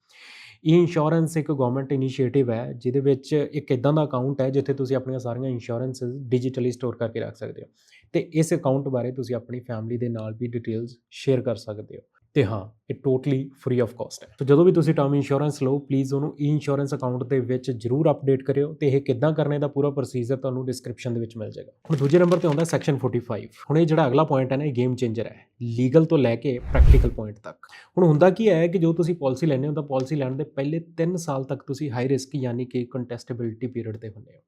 ਈ ਇੰਸ਼ੋਰੈਂਸ ਇੱਕ ਗਵਰਨਮੈਂਟ ਇਨੀਸ਼ੀਏਟਿਵ ਹੈ, ਜਿਹਦੇ ਵਿੱਚ ਇੱਕ ਇਦਾਂ ਦਾ ਅਕਾਊਂਟ ਹੈ ਜਿੱਥੇ ਤੁਸੀਂ ਆਪਣੀਆਂ ਸਾਰੀਆਂ ਇੰਸ਼ੋਰੈਂਸ ਡਿਜੀਟਲੀ ਸਟੋਰ ਕਰਕੇ ਰੱਖ ਸਕਦੇ ਹੋ। ਤੇ ਇਸ ਅਕਾਊਂਟ ਬਾਰੇ ਤੁਸੀਂ ਆਪਣੀ ਫੈਮਿਲੀ ਦੇ ਨਾਲ ਵੀ ਡਿਟੇਲਸ ਸ਼ੇਅਰ ਕਰ ਸਕਦੇ ਹੋ। ਤੇ ਹਾਂ ਇਹ ਟੋਟਲੀ ਫ੍ਰੀ ਆਫ ਕਾਸਟ ਹੈ ਤੇ ਜਦੋਂ ਵੀ ਤੁਸੀਂ ਟਰਮ ਇੰਸ਼ੋਰੈਂਸ ਲਓ ਪਲੀਜ਼ ਉਹਨੂੰ ਈ ਇੰਸ਼ੋਰੈਂਸ ਅਕਾਊਂਟ ਦੇ ਵਿੱਚ ਜਰੂਰ ਅਪਡੇਟ ਕਰਿਓ ਤੇ ਇਹ ਕਿੱਦਾਂ ਕਰਨੇ ਦਾ ਪੂਰਾ ਪ੍ਰੋਸੀਜਰ ਤੁਹਾਨੂੰ ਡਿਸਕ੍ਰਿਪਸ਼ਨ ਦੇ ਵਿੱਚ ਮਿਲ ਜਾਏਗਾ। ਹੁਣ ਦੂਜੇ ਨੰਬਰ ਤੇ ਆਉਂਦਾ ਸੈਕਸ਼ਨ 45 ਹੁਣ ਇਹ ਜਿਹੜਾ ਅਗਲਾ ਪੁਆਇੰਟ ਹੈ ਨਾ, ਇਹ ਗੇਮ ਚੇਂਜਰ ਹੈ। ਲੀਗਲ ਤੋਂ ਲੈ ਕੇ ਪ੍ਰੈਕਟੀਕਲ ਪੁਆਇੰਟ ਤੱਕ। ਹੁਣ ਹੁੰਦਾ ਕੀ ਹੈ ਕਿ ਜੋ ਤੁਸੀਂ ਪਾਲਿਸੀ ਲੈਣੇ ਹੋ, ਤਾਂ ਪਾਲਿਸੀ ਲੈਣ ਦੇ ਪਹਿਲੇ 3 ਸਾਲ ਤੱਕ ਤੁਸੀਂ ਹਾਈ ਰਿਸਕ ਯਾਨੀ ਕਿ ਕੰਟੈਸਟੇਬਿਲਟੀ ਪੀਰੀਅਡ ਤੇ ਹੁੰਦੇ ਹੋ।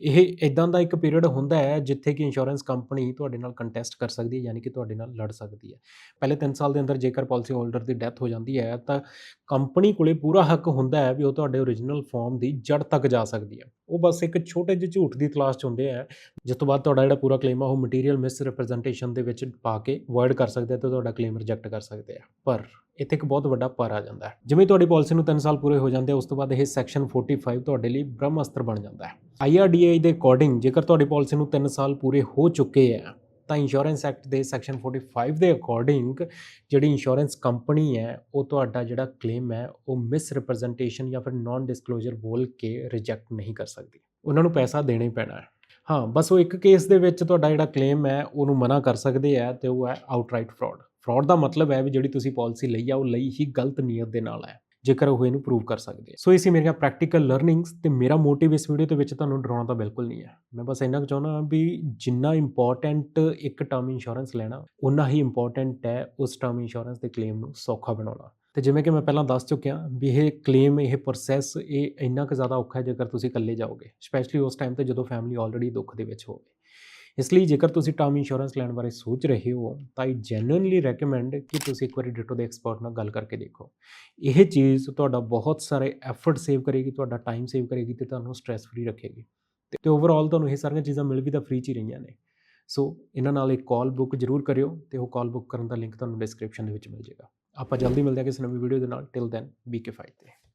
ਇਹ ਇਦਾਂ ਦਾ ਇੱਕ ਪੀਰੀਅਡ ਹੁੰਦਾ ਹੈ ਜਿੱਥੇ ਕਿ ਇੰਸ਼ੋਰੈਂਸ ਕੰਪਨੀ ਤੁਹਾਡੇ ਨਾਲ ਕੰਟੈਸਟ ਕਰ ਸਕਦੀ ਹੈ, ਯਾਨੀ ਕਿ ਤੁਹਾਡੇ ਨਾਲ ਲੜ ਸਕਦੀ ਹੈ। ਪਹਿਲੇ 3 ਸਾਲ ਦੇ ਅੰਦਰ ਜੇਕਰ ਪਾਲਿਸੀ ਹੋਲਡਰ ਦੀ ਡੈਥ ਹੋ ਜਾਂਦੀ ਹੈ, ਤਾਂ ਕੰਪਨੀ ਕੋਲੇ ਪੂਰਾ ਹੱਕ ਹੁੰਦਾ ਹੈ ਵੀ ਉਹ ਤੁਹਾਡੇ ਓਰੀਜਨਲ ਫਾਰਮ ਦੀ ਜੜ ਤੱਕ ਜਾ ਸਕਦੀ ਹੈ। ਉਹ ਬਸ ਇੱਕ ਛੋਟੇ ਜਿਹੇ ਝੂਠ ਦੀ ਤਲਾਸ਼ 'ਚ ਹੁੰਦੇ ਆ ਜਿਸ ਤੋਂ ਬਾਅਦ ਤੁਹਾਡਾ ਜਿਹੜਾ ਪੂਰਾ ਕਲੇਮ ਆ, ਉਹ ਮਟੀਰੀਅਲ ਮਿਸ ਰਿਪਰੈਜ਼ੈਂਟੇਸ਼ਨ ਦੇ ਵਿੱਚ ਪਾ ਕੇ ਵਰਡ ਕਰ ਸਕਦੇ ਆ ਤੇ ਤੁਹਾਡਾ ਕਲੇਮ ਰਿਜੈਕਟ ਕਰ ਸਕਦੇ ਆ। ਪਰ ਇੱਥੇ ਇੱਕ ਬਹੁਤ ਵੱਡਾ ਪਰ ਆ ਜਾਂਦਾ ਹੈ। ਜਿਵੇਂ ਤੁਹਾਡੀ ਪਾਲਿਸੀ ਨੂੰ 3 ਸਾਲ ਪੂਰੇ ਹੋ ਜਾਂਦੇ ਆ, ਉਸ ਤੋਂ ਬਾਅਦ ਇਹ ਸੈਕਸ਼ਨ 45 ਤੁਹਾਡੇ ਲਈ ਬ੍ਰਹਮ ਅਸਤਰ ਬਣ ਜਾਂਦਾ ਹੈ। ਆਈਆਰਡੀਏ ਦੇ ਅਕੋਰਡਿੰਗ ਜੇਕਰ ਤੁਹਾਡੀ ਪਾਲਿਸੀ ਨੂੰ 3 ਸਾਲ ਪੂਰੇ ਹੋ ਚੁੱਕੇ ਆ ਤਾਂ ਇੰਸ਼ੋਰੈਂਸ ਐਕਟ ਦੇ ਸੈਕਸ਼ਨ 45 ਦੇ ਅਕੋਰਡਿੰਗ ਜਿਹੜੀ ਇੰਸ਼ੋਰੈਂਸ ਕੰਪਨੀ ਹੈ, ਉਹ ਤੁਹਾਡਾ ਜਿਹੜਾ ਕਲੇਮ ਹੈ, ਉਹ ਮਿਸ ਰਿਪਰੈਜ਼ੈਂਟੇਸ਼ਨ ਜਾਂ ਫਿਰ ਨਾਨ ਡਿਸਕਲੋਜ਼ਰ ਬੋਲ ਕੇ ਰਿਜੈਕਟ ਨਹੀਂ ਕਰ ਸਕਦੀ। ਉਹਨਾਂ ਨੂੰ ਪੈਸਾ ਦੇਣਾ ਹੀ ਪੈਣਾ ਹੈ। ਹਾਂ, ਬਸ ਉਹ ਇੱਕ ਕੇਸ ਦੇ ਵਿੱਚ ਤੁਹਾਡਾ ਜਿਹੜਾ ਕਲੇਮ ਹੈ, ਉਹਨੂੰ ਮਨਾ ਕਰ ਸਕਦੇ ਆ ਤੇ ਉਹ ਹੈ ਆਊਟਰਾਈਟ ਫਰਾਡ ਫਰਾਡ ਦਾ ਮਤਲਬ ਹੈ ਵੀ ਜਿਹੜੀ ਤੁਸੀਂ ਪਾਲਿਸੀ ਲਈ ਆ, ਉਹ ਲਈ ਹੀ ਗਲਤ ਨੀਅਤ ਦੇ ਨਾਲ ਹੈ। ਜੇਕਰ ਉਹ ਇਹਨੂੰ ਪ੍ਰੂਵ ਕਰ ਸਕਦੇ ਸੋ ਇਹ ਸੀ ਮੇਰੀਆਂ ਪ੍ਰੈਕਟੀਕਲ ਲਰਨਿੰਗਸ ਤੇ ਮੇਰਾ ਮੋਟਿਵ ਇਸ ਵੀਡੀਓ ਦੇ ਵਿੱਚ ਤੁਹਾਨੂੰ ਡਰਾਉਣਾ ਤਾਂ ਬਿਲਕੁਲ ਨਹੀਂ ਹੈ ਮੈਂ ਬਸ ਇੰਨਾ ਕੁ ਚਾਹੁੰਦਾ ਵੀ ਜਿੰਨਾ ਇੰਪੋਰਟੈਂਟ ਇੱਕ ਟਰਮ ਇੰਸ਼ੋਰੈਂਸ ਲੈਣਾ ਉਨਾ ਹੀ ਇੰਪੋਰਟੈਂਟ ਹੈ ਉਸ ਟਰਮ ਇੰਸ਼ੋਰੈਂਸ ਦੇ ਕਲੇਮ ਨੂੰ ਸੌਖਾ ਬਣਾਉਣਾ। ਤੇ ਜਿਵੇਂ ਕਿ ਮੈਂ ਪਹਿਲਾਂ ਦੱਸ ਚੁੱਕਿਆ ਵੀ ਇਹ ਕਲੇਮ ਇਹ ਪ੍ਰੋਸੈਸ ਇਹ ਇੰਨਾ ਕੁ ਜ਼ਿਆਦਾ ਔਖਾ ਹੈ ਜੇਕਰ ਤੁਸੀਂ ਇਕੱਲੇ ਜਾਓਗੇ ਸਪੈਸ਼ਲੀ ਉਸ ਟਾਈਮ ਤੇ ਜਦੋਂ ਫੈਮਿਲੀ ਆਲਰੇਡੀ ਦੁੱਖ ਦੇ ਵਿੱਚ ਹੋਵੇ। ਇਸ ਲਈ ਜੇਕਰ ਤੁਸੀਂ ਟਰਮ ਇੰਸ਼ੋਰੈਂਸ ਲੈਣ ਬਾਰੇ ਸੋਚ ਰਹੇ ਹੋ, ਤਾਂ ਆਈ ਜੈਨੂਇਨਲੀ ਰეკਮੈਂਡ ਕਿ ਤੁਸੀਂ ਇੱਕ ਵਾਰੀ ਡਿਟੋ ਦੇ ਐਕਸਪਰਟ ਨਾਲ ਗੱਲ ਕਰਕੇ ਦੇਖੋ। ਇਹ ਚੀਜ਼ ਤੁਹਾਡਾ ਬਹੁਤ ਸਾਰੇ ਐਫਰਟ ਸੇਵ ਕਰੇਗੀ, ਤੁਹਾਡਾ ਟਾਈਮ ਸੇਵ ਕਰੇਗੀ ਤੇ ਤੁਹਾਨੂੰ ਸਟ੍ਰੈਸ ਫ੍ਰੀ ਰੱਖੇਗੀ। ਤੇ- ਓਵਰਆਲ ਤੁਹਾਨੂੰ ਇਹ ਸਾਰੀਆਂ ਚੀਜ਼ਾਂ ਮਿਲ ਵੀ ਤਾਂ ਫ੍ਰੀ ਚ ਹੀ ਰਹੀਆਂ ਨੇ। ਸੋ ਇਹਨਾਂ ਨਾਲ ਇੱਕ ਕਾਲ ਬੁੱਕ ਜ਼ਰੂਰ ਕਰਿਓ ਤੇ ਉਹ ਕਾਲ ਬੁੱਕ ਕਰਨ ਦਾ ਲਿੰਕ ਤੁਹਾਨੂੰ ਡਿਸਕ੍ਰਿਪਸ਼ਨ ਦੇ ਵਿੱਚ ਮਿਲ ਜਾਏਗਾ। ਆਪਾਂ ਜਲਦੀ ਮਿਲਦੇ ਹਾਂ ਕਿਸੇ ਨਵੀਂ ਵੀਡੀਓ ਦੇ ਨਾਲ। Till then B K fight ਤੇ।